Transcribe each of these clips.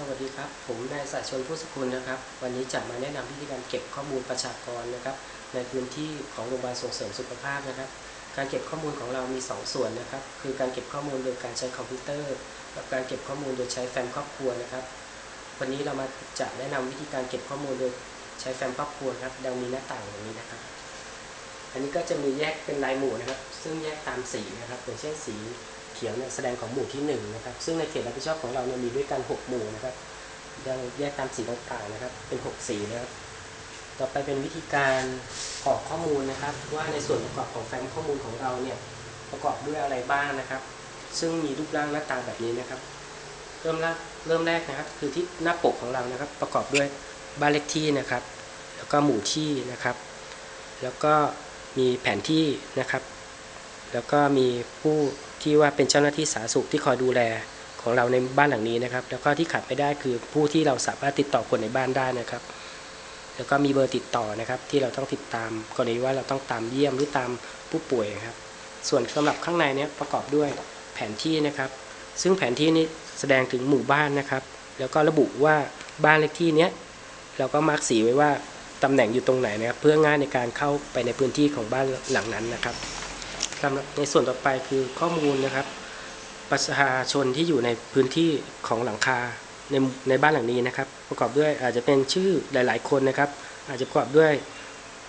สวัสดีครับ ผมนายสายชนผู้สกุลนะครับ วันนี้จะมาแนะนำวิธีการเก็บข้อมูลประชากรนะครับ ในพื้นที่ของโรงพยาบาลส่งเสริมสุขภาพนะครับ การเก็บข้อมูลของเรามี 2 ส่วนนะครับ คือการเก็บข้อมูลโดยการใช้คอมพิวเตอร์ กับการเก็บข้อมูลโดยใช้แฟ้มครอบครัวนะครับ วันนี้เรามาจะแนะนำวิธีการเก็บข้อมูลโดยใช้แฟ้มครอบครัวครับ ดังมีหน้าต่างอย่างนี้นะครับ อันนี้ก็จะมีแยกเป็นลายหมู่นะครับ ซึ่งแยกตามสีนะครับอย่างเช่นสี ขียวเนี่ยแสดงของหมู่ที่หนึ่งนะครับซึ่งในเขตรับผิดชอบของเราเนี่ยมีด้วยกันหกหมู่นะครับยังแยกตามสีต่างๆนะครับเป็นหกสีนะครับต่อไปเป็นวิธีการกรอกข้อมูลนะครับ ว่าในส่วนประกอบของแฟ้มข้อมูลของเราเนี่ยประกอบด้วยอะไรบ้างนะครับ ซึ่งมีรูปร่างหน้าตาแบบนี้นะครับ เริ่มแรกเริ่มแรกนะครับ คือที่หน้าปกของเรานะครับ ประกอบด้วยบ้านเลขที่นะครับ แล้วก็หมู่ที่นะครับ แล้วก็มีแผนที่นะครับ แล้วก็มีผู้ที่ว่าเป็นเจ้าหน้าที่สาธารณสุขที่คอยดูแลของเราในบ้านหลังนี้นะครับ แล้วก็ที่ขาดไม่ได้คือผู้ที่เราสามารถติดต่อคนในบ้านได้นะครับ แล้วก็มีเบอร์ติดต่อนะครับ ที่เราต้องติดตามกรณีว่าเราต้องตามเยี่ยมหรือตามผู้ป่วยครับ ส่วนสำหรับข้างในเนี้ยประกอบด้วยแผนที่นะครับ ซึ่งแผนที่นี้แสดงถึงหมู่บ้านนะครับ แล้วก็ระบุว่าบ้านเลขที่เนี้ยเราก็มาร์กสีไว้ว่าตำแหน่งอยู่ตรงไหนนะครับ เพื่อง่ายในการเข้าไปในพื้นที่ของบ้านหลังนั้นนะครับ สำหรับในส่วนต่อไปคือข้อมูลนะครับ ประชาชนที่อยู่ในพื้นที่ของหลังคาในในบ้านหลังนี้นะครับ ประกอบด้วยอาจจะเป็นชื่อหลาย ๆ คนนะครับ อาจจะประกอบด้วย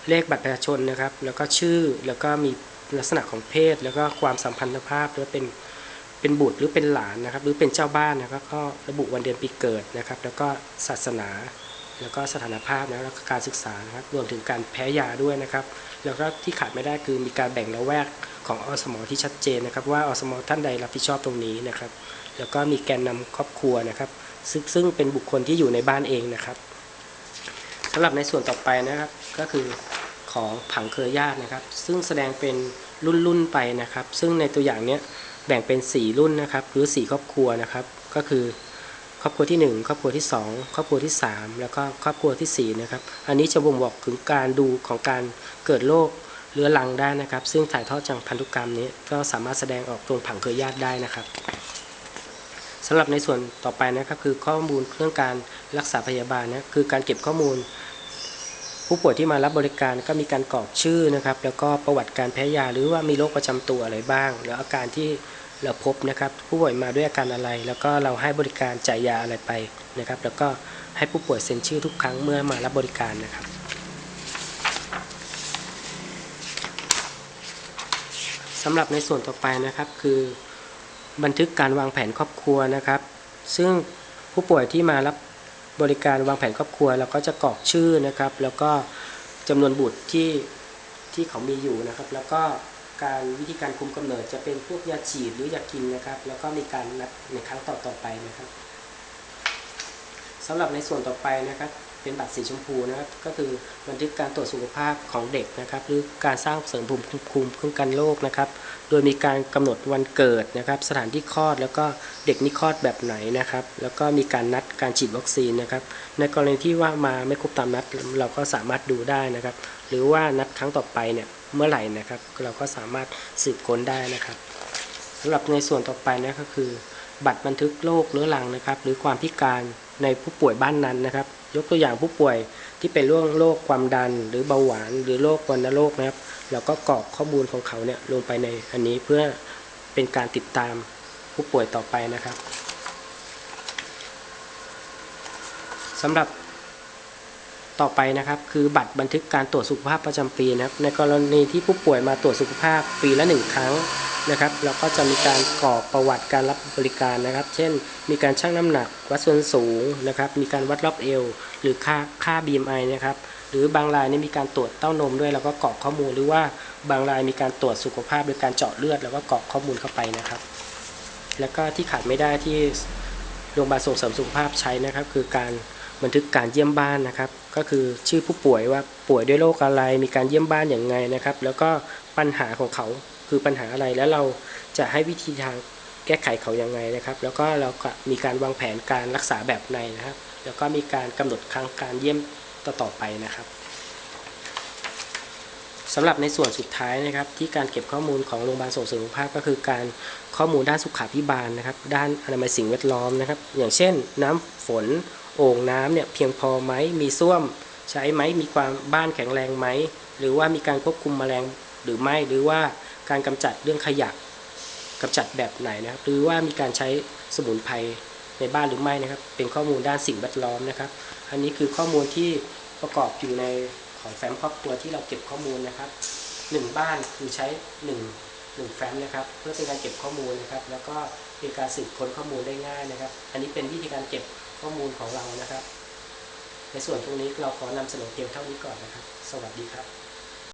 เลขบัตรประชาชนนะครับ แล้วก็ชื่อแล้วก็มีลักษณะของเพศ แล้วก็ความสัมพันธภาพหรือเป็นเป็นบุตรหรือเป็นหลานนะครับ หรือเป็นเจ้าบ้านนะครับก็ระบุวันเดือนปีเกิดนะครับ แล้วก็ศาสนา แล้วก็สถานภาพนะแล้วก็การศึกษานะครับรวมถึงการแพ้ยาด้วยนะครับ แล้วก็ที่ขาดไม่ได้คือมีการแบ่งละแวก ของอสมอที่ชัดเจนนะครับ ว่าอสมอท่านใดรับผิดชอบตรงนี้นะครับ แล้วก็มีแกนนำครอบครัวนะครับ ซึ่งซึ่งเป็นบุคคลที่อยู่ในบ้านเองนะครับสำหรับในส่วนต่อไปนะครับก็คือของผังเครือญาตินะครับ ซึ่งแสดงเป็นรุ่นรุ่นๆไปนะครับ ซึ่งในตัวอย่างเนี้ยแบ่งเป็น 4 รุ่นนะครับ หรือ 4 ครอบครัวนะครับ ก็คือครอบครัวที่ 1 ครอบครัวที่ 2 ครอบครัวที่ 3 แล้วก็ครอบครัวทีสี่4นะครับ อันนี้จะบ่งบอกถึงการดูของการเกิดโรค เรื้อรังได้นะครับ ซึ่งถ่ายทอดจากพันธุกรรมนี้ก็สามารถแสดงออกตรงผังเครือญาติได้นะครับสำหรับในส่วนต่อไปนะครับคือข้อมูลเรื่องการรักษาพยาบาลนะคือการเก็บข้อมูล ผู้ป่วยที่มารับบริการก็มีการกรอกชื่อนะครับ แล้วก็ประวัติการแพ้ยาหรือว่ามีโรคประจำตัวอะไรบ้าง แล้วอาการที่เราพบนะครับผู้ป่วยมาด้วยอาการอะไร แล้วก็เราให้บริการจ่ายยาอะไรไปนะครับ แล้วก็ให้ผู้ป่วยเซ็นชื่อทุกครั้งเมื่อมารับบริการนะครับ สำหรับในส่วนต่อไปนะครับคือบันทึกการวางแผนครอบครัวนะครับ ซึ่งผู้ป่วยที่มารับบริการวางแผนครอบครัวเราก็จะกรอกชื่อนะครับ แล้วก็จำนวนบุตรที่ที่เขามีอยู่นะครับ แล้วก็การวิธีการคุมกำเนิดจะเป็นพวกยาฉีดหรือยากินนะครับ แล้วก็มีการนัดในครั้งต่อๆไปนะครับสำหรับในส่วนต่อไปนะครับ เป็นบัตรสีชมพูนะครับ ก็คือบันทึกการตรวจสุขภาพของเด็กนะครับ หรือการสร้างเสริมภูมิคุ้มคุ้มกันโรคนะครับ โดยมีการกำหนดวันเกิดนะครับ สถานที่คลอดแล้วก็เด็กนี่คลอดแบบไหนนะครับ แล้วก็มีการนัดการฉีดวัคซีนนะครับ ในกรณีที่ว่ามาไม่ครบตามนัดเราก็สามารถดูได้นะครับ หรือว่านัดครั้งต่อไปเนี่ยเมื่อไหร่นะครับ เราก็สามารถสืบค้นได้นะครับสำหรับในส่วนต่อไปนะก็คือ บัตรบันทึกโรคเรื้อรังนะครับ หรือความพิการในผู้ป่วยบ้านนั้นนะครับ ยกตัวอย่างผู้ป่วยที่เป็นโรคโรคความดัน หรือเบาหวาน หรือโรควัณโรคนะครับ เราก็กรอกข้อมูลของเขาเนี่ยลงไปในอันนี้เพื่อเป็นการติดตามผู้ป่วยต่อไปนะครับสำหรับต่อไปนะครับคือบัตรบันทึกการตรวจสุขภาพประจำปีนะครับ ในกรณีที่ผู้ป่วยมาตรวจสุขภาพปีละหนึ่งครั้ง นะครับ เราก็จะมีการกรอกประวัติการรับบริการนะครับ เช่น มีการชั่งน้ำหนัก วัดส่วนสูงนะครับ มีการวัดรอบเอว หรือค่าค่า BMI นะครับ หรือบางรายนี่มีการตรวจเต้านมด้วย แล้วก็กรอกข้อมูล หรือว่าบางรายมีการตรวจสุขภาพโดยการเจาะเลือด แล้วก็กรอกข้อมูลเข้าไปนะครับ แล้วก็ที่ขาดไม่ได้ที่โรงพยาบาลส่งเสริมสุขภาพใช้นะครับ คือการบันทึกการเยี่ยมบ้านนะครับ ก็คือชื่อผู้ป่วยว่าป่วยด้วยโรคอะไร มีการเยี่ยมบ้านอย่างไงนะครับ แล้วก็ปัญหาของเขา คือปัญหาอะไรแล้วเราจะให้วิธีทางแก้ไขเขายังไงนะครับ แล้วก็เราก็มีการวางแผนการรักษาแบบในนะครับ แล้วก็มีการกำหนดครั้งการเยี่ยมต่อๆไปนะครับสำหรับในส่วนสุดท้ายนะครับ ที่การเก็บข้อมูลของโรงพยาบาลส่งเสริมสุขภาพก็คือการข้อมูลด้านสุขาภิบาลนะครับ ด้านอนามัยสิ่งแวดล้อมนะครับ อย่างเช่น น้ำฝนโอ่งน้ำเนี่ยเพียงพอไหมมีส้วมใช้ไหมมีความบ้านแข็งแรงไหมหรือว่ามีการควบคุมแมลงหรือไม่หรือว่า การกำจัดเรื่องขยะกำจัดแบบไหนนะครับ หรือว่ามีการใช้สมุนไพรในบ้านหรือไม่นะครับ เป็นข้อมูลด้านสิ่งแวดล้อมนะครับ อันนี้คือข้อมูลที่ประกอบอยู่ในของแฟ้มครอบครัวที่เราเก็บข้อมูลนะครับหนึ่งบ้านคือใช้หนึ่งหนึ่งแฟ้มนะครับ เพื่อเป็นการเก็บข้อมูลนะครับ แล้วก็เป็นการสืบค้นข้อมูลได้ง่ายนะครับ อันนี้เป็นวิธีการเก็บข้อมูลของเรานะครับ ในส่วนตรงนี้เราขอนำเสนอเพียงเท่านี้ก่อนนะครับ สวัสดีครับ